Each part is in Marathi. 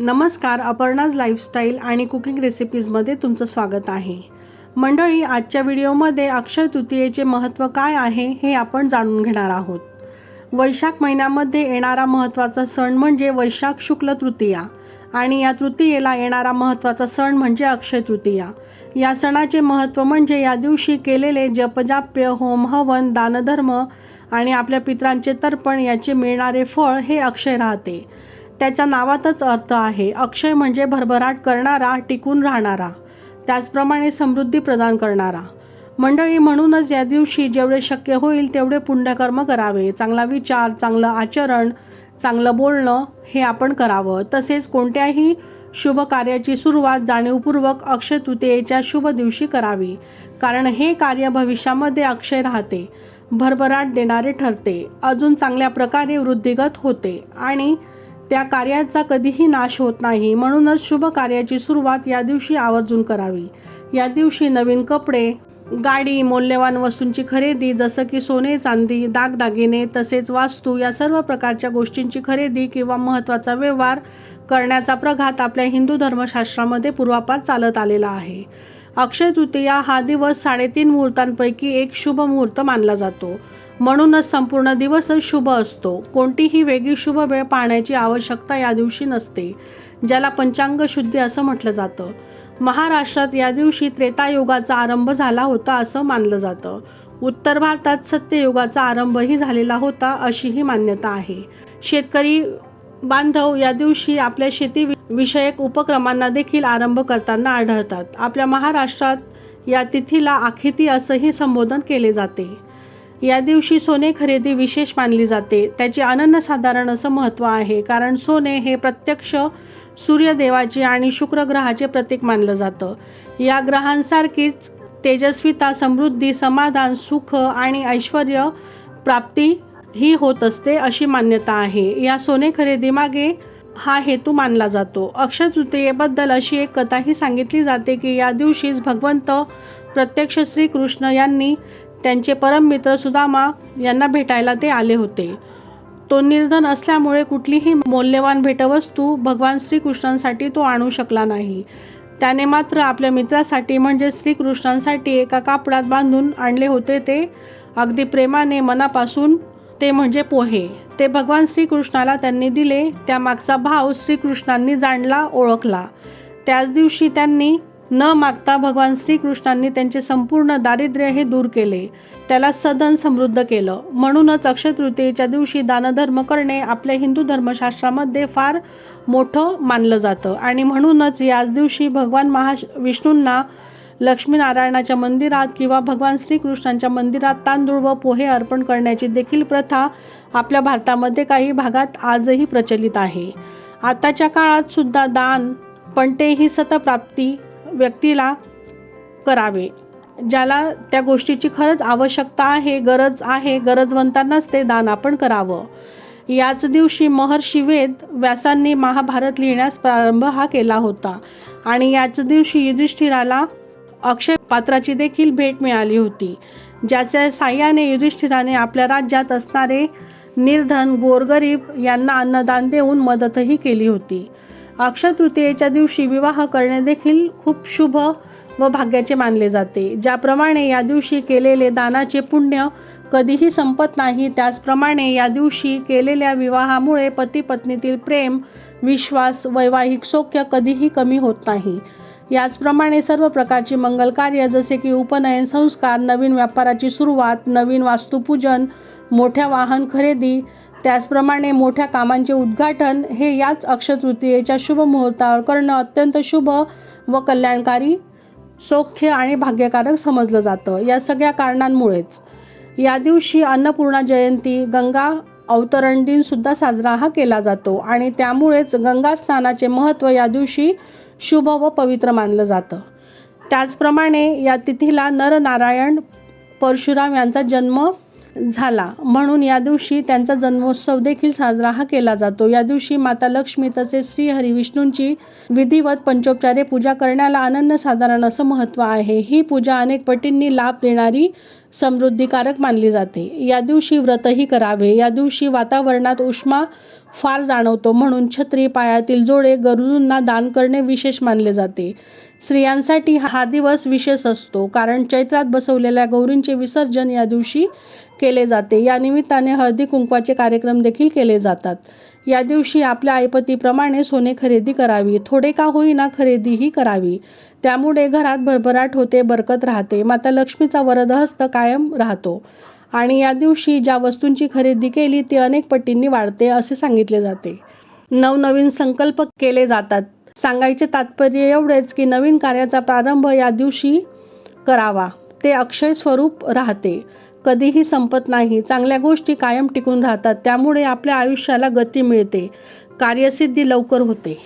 नमस्कार अपर्णाज लाईफस्टाईल आणि कुकिंग रेसिपीजमध्ये तुमचं स्वागत आहे. मंडळी आजच्या व्हिडिओमध्ये अक्षय तृतीयेचे महत्त्व काय आहे हे आपण जाणून घेणार आहोत. वैशाख महिन्यामध्ये येणारा महत्त्वाचा सण म्हणजे वैशाख शुक्ल तृतीया आणि या तृतीयेला येणारा महत्त्वाचा सण म्हणजे अक्षय तृतीया. या सणाचे महत्त्व म्हणजे या दिवशी केलेले जपजाप्य होम हवन दानधर्म आणि आपल्या पित्रांचे तर्पण याचे मिळणारे फळ हे अक्षय राहते. त्याच्या नावातच अर्थ आहे. अक्षय म्हणजे भरभराट करणारा टिकून राहणारा. त्याचप्रमाणे समृद्धी प्रदान करणारा. मंडळी म्हणूनच या दिवशी जेवढे शक्य होईल तेवढे पुण्यकर्म करावे. चांगला विचार चांगलं आचरण चांगलं बोलणं हे आपण करावं. तसेच कोणत्याही शुभ कार्याची सुरुवात जाणीवपूर्वक अक्षय तृतीयेच्या शुभ दिवशी करावी. कारण हे कार्य भविष्यामध्ये अक्षय राहते भरभराट देणारे ठरते. अजून चांगल्या प्रकारे वृद्धिगत होते आणि त्या कार्याचा कधीही नाश होत नाही. म्हणूनच शुभ कार्याची सुरुवात या दिवशी आवर्जून करावी. या दिवशी नवीन कपडे गाडी मौल्यवान वस्तूंची खरेदी जसं की सोने चांदी दागदागिने तसेच वास्तू या सर्व प्रकारच्या गोष्टींची खरेदी किंवा महत्त्वाचा व्यवहार करण्याचा प्रघात आपल्या हिंदू धर्मशास्त्रामध्ये पूर्वापार चालत आलेला आहे. अक्षय तृतीया हा दिवस साडेतीन मुहूर्तांपैकी एक शुभ मुहूर्त मानला जातो. म्हणूनच संपूर्ण दिवसच शुभ असतो. कोणतीही वेगळी शुभ वेळ पाहण्याची आवश्यकता या दिवशी नसते ज्याला पंचांग शुद्धी असं म्हटलं जातं. महाराष्ट्रात या दिवशी त्रेतायुगाचा आरंभ झाला होता असं मानलं जातं. उत्तर भारतात सत्ययुगाचा आरंभही झालेला होता अशीही मान्यता आहे. शेतकरी बांधव या दिवशी आपल्या शेती विषयक उपक्रमांना देखील आरंभ करताना आढळतात. आपल्या महाराष्ट्रात या तिथीला आखिती असंही संबोधन केले जाते. या दिवशी सोने खरेदी विशेष मानली जाते. त्याचे अनन्यसाधारण असं महत्त्व आहे कारण सोने हे प्रत्यक्ष सूर्यदेवाचे आणि शुक्र ग्रहाचे प्रतीक मानलं जातं. या ग्रहांसारखीच तेजस्विता समृद्धी समाधान सुख आणि ऐश्वर प्राप्ती ही होत असते अशी मान्यता आहे. या सोने खरेदीमागे हा हेतू मानला जातो. अक्षय तृतीयेबद्दल अशी एक कथाही सांगितली जाते की या दिवशीच भगवंत प्रत्यक्ष श्रीकृष्ण यांनी त्यांचे परममित्र सुदामा यांना भेटायला ते आले होते. तो निर्धन असल्यामुळे कुठलीही मौल्यवान भेटवस्तू भगवान श्रीकृष्णांसाठी तो आणू शकला नाही. त्याने मात्र आपल्या मित्रासाठी म्हणजे श्रीकृष्णांसाठी एका कापडात बांधून आणले होते ते. अगदी प्रेमाने मनापासून ते म्हणजे पोहे. ते भगवान श्रीकृष्णाला त्यांनी दिले. त्यामागचा भाव श्रीकृष्णांनी जाणला ओळखला. त्याच दिवशी त्यांनी न मागता भगवान श्रीकृष्णांनी त्यांचे संपूर्ण दारिद्र्य हे दूर केले. त्याला सदन समृद्ध केलं. म्हणूनच अक्षय तृतीयेच्या दिवशी दानधर्म करणे आपल्या हिंदू धर्मशास्त्रामध्ये फार मोठं मानलं जातं. आणि म्हणूनच याच दिवशी भगवान महा विष्णूंना लक्ष्मीनारायणाच्या मंदिरात किंवा भगवान श्रीकृष्णांच्या मंदिरात तांदूळ व पोहे अर्पण करण्याची देखील प्रथा आपल्या भारतामध्ये काही भागात आजही प्रचलित आहे. आताच्या काळात सुद्धा दान पण तेही सतप्राप्ती व्यक्तीला करावे ज्याला त्या गोष्टीची खरंच आवश्यकता आहे गरज आहे गरजवंतांनाच ते दान आपण करावं. याच दिवशी महर्षी वेद व्यासांनी महाभारत लिहिण्यास प्रारंभ हा केला होता आणि याच दिवशी युधिष्ठिराला अक्षय पात्राची देखील भेट मिळाली होती ज्याच्या साह्याने युधिष्ठिराने आपल्या राज्यात असणारे निर्धन गोरगरीब यांना अन्नदान देऊन मदतही केली होती. अक्षय तृतीयेच्या दिवशी विवाह करणे देखील खूप शुभ व भाग्याचे मानले जाते. ज्याप्रमाणे या दिवशी केलेले दानाचे पुण्य कधीही संपत नाही त्याचप्रमाणे या दिवशी केलेल्या विवाहामुळे पती पत्नीतील प्रेम विश्वास वैवाहिक सौख्य कधीही कमी होत नाही. याचप्रमाणे सर्व प्रकारची मंगल कार्य जसे की उपनयन संस्कार नवीन व्यापाराची सुरुवात नवीन वास्तुपूजन मोठ्या वाहन खरेदी त्याचप्रमाणे मोठ्या कामांचे उद्घाटन हे याच अक्षतृतीयेच्या शुभ मुहूर्तावर करणं अत्यंत शुभ व कल्याणकारी सौख्य आणि भाग्यकारक समजलं जातं. या सगळ्या कारणांमुळेच. या दिवशी अन्नपूर्णा जयंती गंगा अवतरण दिनसुद्धा साजरा हा केला जातो आणि त्यामुळेच गंगा स्नानाचे महत्त्व या दिवशी शुभ व पवित्र मानलं जातं. त्याचप्रमाणे या तिथीला नरनारायण परशुराम यांचा जन्म झाला. म्हणून या दिवशी त्यांचा जन्मोत्सव देखील साजरा हा केला जातो. या दिवशी माता लक्ष्मी तसेच श्री हरिविष्णूंची विधिवत पंचोपचारे पूजा करण्याला अनन्यसाधारण असं महत्त्व आहे. ही पूजा अनेक पटींनी लाभ देणारी समृद्धिकारक मानली जाते. या दिवशी व्रतही करावे. या दिवशी वातावरणात उष्मा फार जाणवतो म्हणून छत्री पायातील जोडे गरजूंना दान करणे विशेष मानले जाते. स्त्रियांसाठी हा दिवस विशेष असतो कारण चैत्रात बसवलेल्या गौरींचे विसर्जन या दिवशी केले जाते. या निमित्ताने हळदी कुंकवाचे कार्यक्रम देखील केले जातात. या दिवशी आपल्या आईपतीप्रमाणे सोने खरेदी करावी. थोडे का होईना खरेदीही करावी. त्यामुळे घरात भरभराट होते बरकत राहते. माता लक्ष्मीचा वरदहस्त कायम राहतो. आणि या दिवशी ज्या वस्तूंची खरेदी केली ती अनेक पटींनी वाढते असे सांगितले जाते. नवनवीन संकल्प केले जातात. सांगायचे तात्पर्य एवढेच की नवीन कार्याचा प्रारंभ या दिवशी करावा. ते अक्षय स्वरूप राहते. कधीही संपत नाही. चांगल्या गोष्टी कायम टिकून राहतात. त्यामुळे आपल्या आयुष्याला गती मिळते. कार्यसिद्धी लवकर होते.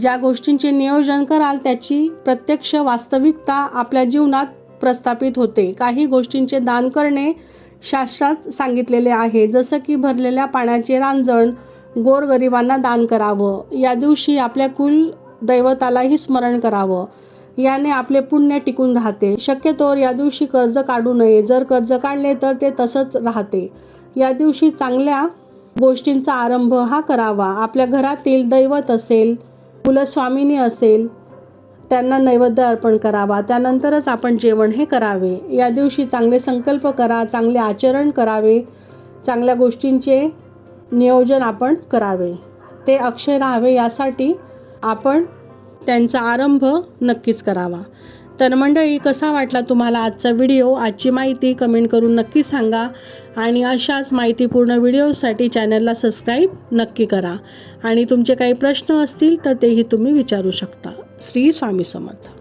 ज्या गोष्टींचे नियोजन कराल त्याची प्रत्यक्ष वास्तविकता आपल्या जीवनात प्रस्थापित होते. काही गोष्टींचे दान करणे शास्त्रात सांगितलेले आहे. जसं की भरलेल्या पाण्याचे रांजण गोरगरिबांना दान करावं. या दिवशी आपल्या कुल दैवतालाही स्मरण करावं. याने आपले पुण्य टिकून राहते. शक्यतोवर या दिवशी कर्ज काढू नये. जर कर्ज काढले तर ते तसंच राहते. या दिवशी चांगल्या गोष्टींचा आरंभ हा करावा. आपल्या घरातील दैवत असेल कुलस्वामिनी असेल त्यांना नैवेद्य अर्पण करावा. त्यानंतरच आपण जेवण हे करावे. या दिवशी चांगले संकल्प करा चांगले आचरण करावे. चांगल्या गोष्टींचे नियोजन आपण करावे. ते अक्षय राहावे यासाठी आपण त्यांचा आरंभ नक्कीच करावा. तर मंडळी कसा वाटला तुम्हाला आजचा व्हिडिओ? आजची माहिती कमेंट करून नक्की सांगा आणि अशाच माहितीपूर्ण व्हिडिओसाठी चॅनलला सबस्क्राईब नक्की करा. आणि तुमचे काही प्रश्न असतील तर तेही तुम्ही विचारू शकता. श्री स्वामी समर्थ.